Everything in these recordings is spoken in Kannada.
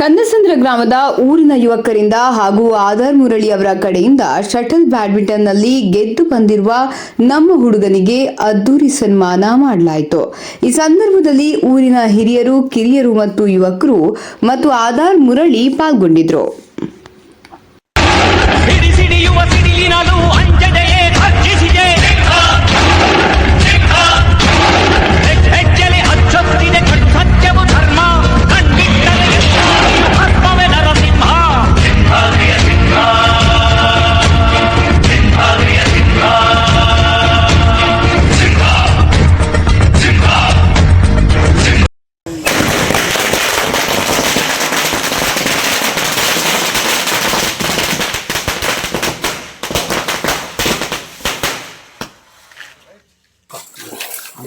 ಕಂದಸಂದ್ರ ಗ್ರಾಮದ ಊರಿನ ಯುವಕರಿಂದ ಹಾಗೂ ಆಧಾರ್ ಮುರಳಿ ಅವರ ಕಡೆಯಿಂದ ಶಟಲ್ ಬ್ಯಾಡ್ಮಿಂಟನ್ನಲ್ಲಿ ಗೆದ್ದು ಬಂದಿರುವ ನಮ್ಮ ಹುಡುಗನಿಗೆ ಅದ್ದೂರಿ ಸನ್ಮಾನ ಮಾಡಲಾಯಿತು. ಈ ಸಂದರ್ಭದಲ್ಲಿ ಊರಿನ ಹಿರಿಯರು, ಕಿರಿಯರು ಮತ್ತು ಯುವಕರು ಮತ್ತು ಆಧಾರ್ ಮುರಳಿ ಪಾಲ್ಗೊಂಡಿದ್ರು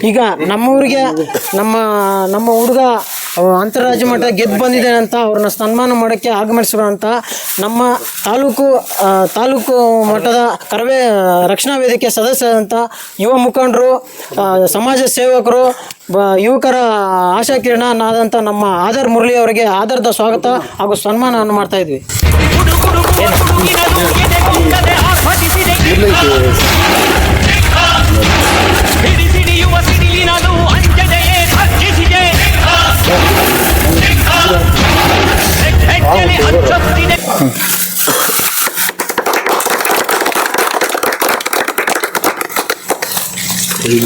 ಈಗ ನಮ್ಮ ಊರಿಗೆ ನಮ್ಮ ನಮ್ಮ ಹುಡುಗ ಅಂತರಾಜ್ಯ ಮಟ್ಟ ಗೆದ್ದು ಬಂದಿದೆ ಅಂತ ಅವ್ರನ್ನ ಸನ್ಮಾನ ಮಾಡೋಕ್ಕೆ ಆಗಮಿಸುವಂಥ ನಮ್ಮ ತಾಲೂಕು ತಾಲೂಕು ಮಟ್ಟದ ಕರವೇ, ರಕ್ಷಣಾ ವೇದಿಕೆ ಸದಸ್ಯರಂಥ ಯುವ ಮುಖಂಡರು ಸಮಾಜ ಸೇವಕರು ಯುವಕರ ಆಶಾಕಿರಣನಾದಂಥ ನಮ್ಮ ಆಧಾರ್ ಮುರಳಿ ಅವರಿಗೆ ಆಧಾರದ ಸ್ವಾಗತ ಹಾಗೂ ಸನ್ಮಾನವನ್ನು ಮಾಡ್ತಾ ಇದ್ವಿ.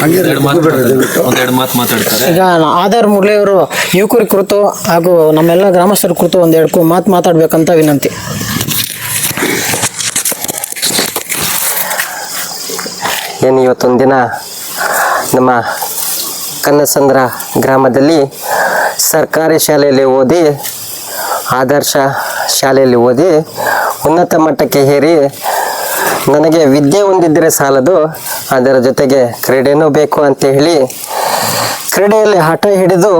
ಒಂದೆರಡು ಮಾತು ಮಾತಾಡ್ತಾರೆ. ಈಗ ಆಧಾರ್ ಮುರಳಿಯವರು ಯುವಕರ ಕುರಿತು ಹಾಗೂ ನಮ್ಮೆಲ್ಲ ಗ್ರಾಮಸ್ಥರ ಕುರಿತು ಒಂದೆರಡು ಮಾತು ಮಾತಾಡ್ಬೇಕಂತ ವಿನಂತಿ. ಏನು ಇವತ್ತೊಂದು ದಿನ ನಮ್ಮ ಕನ್ನಸಂದ್ರ ಗ್ರಾಮದಲ್ಲಿ ಸರ್ಕಾರಿ ಶಾಲೆಯಲ್ಲಿ ಓದಿ ಆದರ್ಶ ಶಾಲೆಯಲ್ಲಿ ಓದಿ ಉನ್ನತ ಮಟ್ಟಕ್ಕೆ ಹೇರಿ ನನಗೆ ವಿದ್ಯೆ ಹೊಂದಿದ್ದರೆ ಸಾಲದು, ಅದರ ಜೊತೆಗೆ ಕ್ರೀಡೆನೂ ಬೇಕು ಅಂತ ಹೇಳಿ ಕ್ರೀಡೆಯಲ್ಲಿ ಹಠ ಹಿಡಿದು,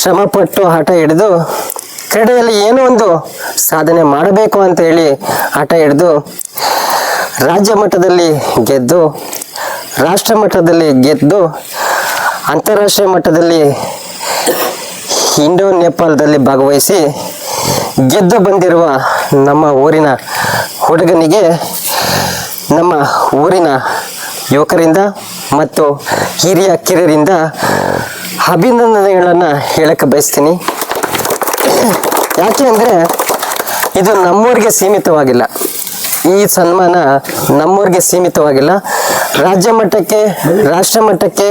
ಶ್ರಮಪಟ್ಟು ಹಠ ಹಿಡಿದು ಕ್ರೀಡೆಯಲ್ಲಿ ಏನೋ ಒಂದು ಸಾಧನೆ ಮಾಡಬೇಕು ಅಂತ ಹೇಳಿ ಹಠ ಹಿಡಿದು ರಾಜ್ಯ ಮಟ್ಟದಲ್ಲಿ ಗೆದ್ದು, ರಾಷ್ಟ್ರ ಮಟ್ಟದಲ್ಲಿ ಗೆದ್ದು, ಅಂತಾರಾಷ್ಟ್ರೀಯ ಮಟ್ಟದಲ್ಲಿ ಇಂಡೋ ನೇಪಾಳದಲ್ಲಿ ಭಾಗವಹಿಸಿ ಗೆದ್ದು ಬಂದಿರುವ ನಮ್ಮ ಊರಿನ ಹುಡುಗನಿಗೆ ನಮ್ಮ ಊರಿನ ಯುವಕರಿಂದ ಮತ್ತು ಹಿರಿಯ ಕಿರಿಯರಿಂದ ಅಭಿನಂದನೆಗಳನ್ನು ಹೇಳಕ್ಕೆ ಬಯಸ್ತೀನಿ. ಯಾಕೆ ಅಂದರೆ ಇದು ನಮ್ಮೂರಿಗೆ ಸೀಮಿತವಾಗಿಲ್ಲ. ಈ ಸನ್ಮಾನ ನಮ್ಮೂರಿಗೆ ಸೀಮಿತವಾಗಿಲ್ಲ. ರಾಜ್ಯ ಮಟ್ಟಕ್ಕೆ, ರಾಷ್ಟ್ರ ಮಟ್ಟಕ್ಕೆ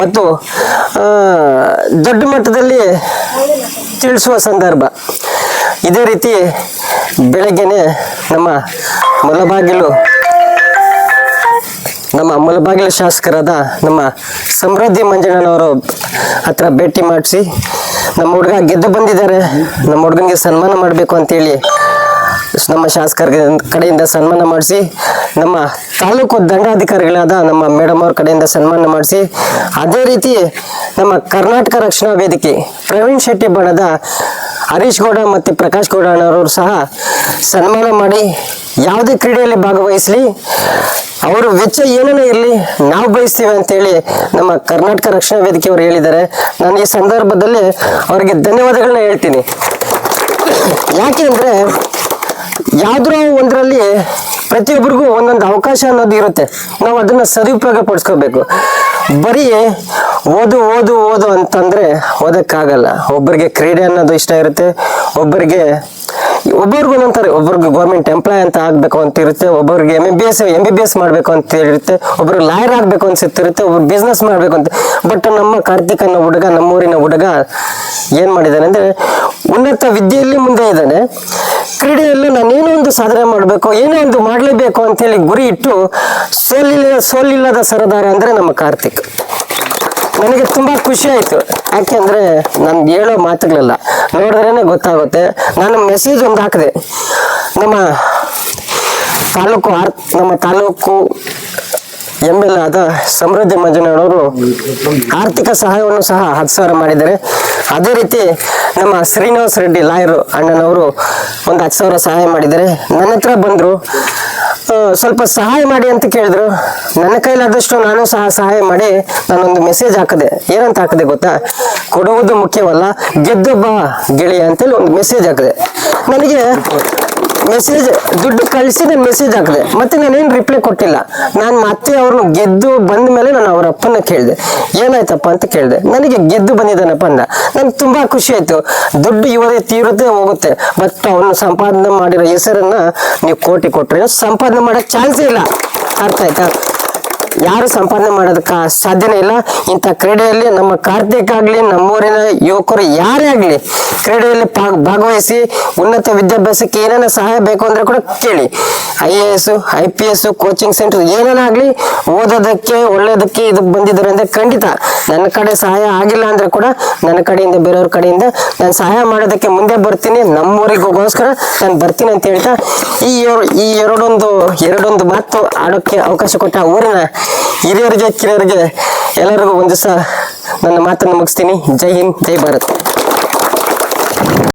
ಮತ್ತು ದೊಡ್ಡ ಮಟ್ಟದಲ್ಲಿ ತಿಳಿಸುವ ಸಂದರ್ಭ. ಇದೇ ರೀತಿ ಬೆಳಗ್ಗೆನೆ ನಮ್ಮ ಮಲಬಾಗಿಲು ನಮ್ಮ ಮಲಬಾಗಿಲು ಶಾಸಕರಾದ ನಮ್ಮ ಸಮೃದ್ಧಿ ಮಂಜಣ್ಣನವರು ಹತ್ರ ಭೇಟಿ ಮಾಡಿಸಿ ನಮ್ಮ ಹುಡುಗ ಗೆದ್ದು ಬಂದಿದ್ದಾರೆ. ನಮ್ಮ ಹುಡುಗನಿಗೆ ಸನ್ಮಾನ ಮಾಡಬೇಕು ಅಂತೇಳಿ ನಮ್ಮ ಶಾಸಕರ ಕಡೆಯಿಂದ ಸನ್ಮಾನ ಮಾಡಿಸಿ, ನಮ್ಮ ತಾಲೂಕು ದಂಡಾಧಿಕಾರಿಗಳಾದ ನಮ್ಮ ಮೇಡಮ್ ಅವ್ರ ಕಡೆಯಿಂದ ಸನ್ಮಾನ ಮಾಡಿಸಿ, ಅದೇ ರೀತಿ ನಮ್ಮ ಕರ್ನಾಟಕ ರಕ್ಷಣಾ ವೇದಿಕೆ ಪ್ರವೀಣ್ ಶೆಟ್ಟಿ ಬಣದ ಹರೀಶ್ ಗೌಡ ಮತ್ತು ಪ್ರಕಾಶ್ ಗೌಡ ಅಣ್ಣವರು ಸಹ ಸನ್ಮಾನ ಮಾಡಿ ಯಾವುದೇ ಕ್ರೀಡೆಯಲ್ಲಿ ಭಾಗವಹಿಸಲಿ. ಅವರು ವೆಚ್ಚ ಏನೇನೇ ಇರಲಿ, ನಾವು ಬಯಸ್ತೀವಿ ಅಂತೇಳಿ ನಮ್ಮ ಕರ್ನಾಟಕ ರಕ್ಷಣಾ ವೇದಿಕೆಯವರು ಹೇಳಿದ್ದಾರೆ. ನಾನು ಈ ಸಂದರ್ಭದಲ್ಲಿ ಅವರಿಗೆ ಧನ್ಯವಾದಗಳನ್ನ ಹೇಳ್ತೀನಿ. ಯಾಕೆಂದ್ರೆ ಯಾವ್ದಾರ ಒಂದರಲ್ಲಿ ಪ್ರತಿಯೊಬ್ಬರಿಗೂ ಒಂದೊಂದು ಅವಕಾಶ ಅನ್ನೋದು ಇರುತ್ತೆ. ನಾವು ಅದನ್ನ ಸದುಪಯೋಗ ಪಡಿಸ್ಕೋಬೇಕು. ಬರೀ ಓದು ಓದು ಓದು ಅಂತಂದ್ರೆ ಓದಕ್ಕಾಗಲ್ಲ. ಒಬ್ಬರಿಗೆ ಕ್ರೀಡೆ ಅನ್ನೋದು ಇಷ್ಟ ಇರುತ್ತೆ. ಒಬ್ಬರಿಗೆ ಒಬ್ಬರಿಗೂ ಅಂತಾರೆ ಒಬ್ಬರಿಗೆ ಗೌರ್ಮೆಂಟ್ ಎಂಪ್ಲಾಯ್ ಅಂತ ಆಗ್ಬೇಕು ಅಂತ ಇರುತ್ತೆ, ಒಬ್ಬರಿಗೆ M B S M B B S ಮಾಡಬೇಕು ಅಂತ ಇರುತ್ತೆ ಒಬ್ಬರು ಲಾಯರ್ ಆಗಬೇಕು ಅನ್ಸುತ್ತಿರುತ್ತೆ ಒಬ್ರು ಬಿಸ್ನೆಸ್ ಮಾಡಬೇಕು ಅಂತ. ಬಟ್ ನಮ್ಮ ಕಾರ್ತಿಕ್ ಅನ್ನೋ ಹುಡುಗ ನಮ್ಮೂರಿನ ಹುಡುಗ ಏನ್ ಮಾಡಿದ್ದಾನೆ ಅಂದ್ರೆ, ಉನ್ನತ ವಿದ್ಯೆಯಲ್ಲಿ ಮುಂದೆ ಇದ್ದಾನೆ. ಕ್ರೀಡೆಯಲ್ಲಿ ನಾನೇನೋ ಒಂದು ಸಾಧನೆ ಮಾಡಬೇಕು, ಏನೋ ಒಂದು ಮಾಡಲೇಬೇಕು ಅಂತೇಳಿ ಗುರಿ ಇಟ್ಟು ಸೋಲಿಲ್ಲ, ಸೋಲಿಲ್ಲದ ಸರದಾರ ಅಂದ್ರೆ ನಮ್ಮ ಕಾರ್ತಿಕ್. ನನಗೆ ತುಂಬ ಖುಷಿ ಆಯಿತು. ಯಾಕೆಂದರೆ ನಾನು ಹೇಳೋ ಮಾತುಗಳಿಲ್ಲ ನೋಡಿದ್ರೇ ಗೊತ್ತಾಗುತ್ತೆ. ನಾನು ಮೆಸೇಜ್ ಒಂದು ಹಾಕಿದೆ. ನಮ್ಮ ತಾಲೂಕು ಆರ್, ನಮ್ಮ ತಾಲೂಕು ಎಂ ಎಲ್ ಆದ ಸಮೃದ್ಧಿ ಮಂಜುನಾಡವರು ಆರ್ಥಿಕ ಸಹಾಯವನ್ನು ಸಹ ಹತ್ತು ಸಾವಿರ ಮಾಡಿದ್ದಾರೆ. ಅದೇ ರೀತಿ ನಮ್ಮ ಶ್ರೀನಿವಾಸ ರೆಡ್ಡಿ ಲಾಯರು ಅಣ್ಣನವರು ಒಂದು ಹತ್ತು ಸಾವಿರ ಸಹಾಯ ಮಾಡಿದ್ದಾರೆ. ನನ್ನ ಹತ್ರ ಬಂದರು. ಸ್ವಲ್ಪ ಸಹಾಯ ಮಾಡಿ ಅಂತ ಕೇಳಿದ್ರು. ನನ್ನ ಕೈಲಾದಷ್ಟು ನಾನು ಸಹ ಸಹಾಯ ಮಾಡಿ ನಾನೊಂದು ಮೆಸೇಜ್ ಹಾಕಿದೆ. ಏನಂತ ಹಾಕಿದೆ ಗೊತ್ತಾ? ಕೊಡುವುದು ಮುಖ್ಯವಲ್ಲ, ಗೆದ್ದು ಬಾ ಗೆಳೆಯ ಅಂತೇಳಿ ಒಂದು ಮೆಸೇಜ್ ಹಾಕಿದೆ. ನನಗೆ ಮೆಸೇಜ್ ದುಡ್ಡು ಕಳಿಸಿದ ಮೆಸೇಜ್ ಹಾಕಿದೆ. ಮತ್ತೆ ನಾನೇನು ರಿಪ್ಲೈ ಕೊಟ್ಟಿಲ್ಲ. ನಾನು ಮತ್ತೆ ಅವ್ರನ್ನ ಗೆದ್ದು ಬಂದ ಮೇಲೆ ನಾನು ಅವ್ರ ಅಪ್ಪನ ಕೇಳಿದೆ. ಏನಾಯ್ತಪ್ಪ ಅಂತ ಕೇಳಿದೆ. ನನಗೆ ಗೆದ್ದು ಬಂದಿದ್ದಾನಪ್ಪ ಅಂದ. ನನಗೆ ತುಂಬಾ ಖುಷಿ ಆಯ್ತು. ದುಡ್ಡು ಇವರೇ ತೀರುತ್ತೆ ಹೋಗುತ್ತೆ. ಬಟ್ ಅವನು ಸಂಪಾದನೆ ಮಾಡಿರೋ ಹೆಸರನ್ನ ನೀವು ಕೋಟಿ ಕೊಟ್ಟರೆ ಸಂಪಾದನೆ ಮಾಡಕ್ ಚಾನ್ಸೇ ಇಲ್ಲ. ಅರ್ಥ ಆಯ್ತಾ? ಯಾರು ಸಂಪಾದನೆ ಮಾಡೋದಕ್ಕೆ ಸಾಧ್ಯನೇ ಇಲ್ಲ. ಇಂಥ ಕ್ರೀಡೆಯಲ್ಲಿ ನಮ್ಮ ಕಾರ್ತಿಕ್ ಆಗಲಿ ನಮ್ಮೂರಿನ ಯುವಕರು ಯಾರೇ ಆಗಲಿ ಕ್ರೀಡೆಯಲ್ಲಿ ಭಾಗ- ಭಾಗವಹಿಸಿ ಉನ್ನತ ವಿದ್ಯಾಭ್ಯಾಸಕ್ಕೆ ಏನೇನ ಸಹಾಯ ಬೇಕು ಅಂದ್ರೆ ಕೂಡ ಕೇಳಿ. I A S, I P S, coaching centre ಏನೇನಾಗಲಿ ಓದೋದಕ್ಕೆ, ಒಳ್ಳೆಯದಕ್ಕೆ ಇದು ಬಂದಿದ್ದಾರೆ ಅಂದರೆ ಖಂಡಿತ ನನ್ನ ಕಡೆ ಸಹಾಯ ಆಗಿಲ್ಲ ಅಂದ್ರೆ ಕೂಡ ನನ್ನ ಕಡೆಯಿಂದ, ಬೇರೆಯವ್ರ ಕಡೆಯಿಂದ ನಾನು ಸಹಾಯ ಮಾಡೋದಕ್ಕೆ ಮುಂದೆ ಬರ್ತೀನಿ. ನಮ್ಮೂರಿಗೋಸ್ಕರ ನಾನು ಬರ್ತೀನಿ ಅಂತ ಹೇಳ್ತಾ, ಈ ಈ ಎರಡೊಂದು ಎರಡೊಂದು ಮಾತು ಆಡೋಕ್ಕೆ ಅವಕಾಶ ಕೊಟ್ಟ ಊರಿನ ಹಿರಿಯರಿಗೆ, ಕಿರಿಯರಿಗೆ ಎಲ್ಲರಿಗೂ ಒಂದು ಸಹ ನನ್ನ ಮಾತನ್ನು ಮುಗಿಸ್ತೀನಿ. ಜೈ ಹಿಂದ್, ಜೈ ಭಾರತ್.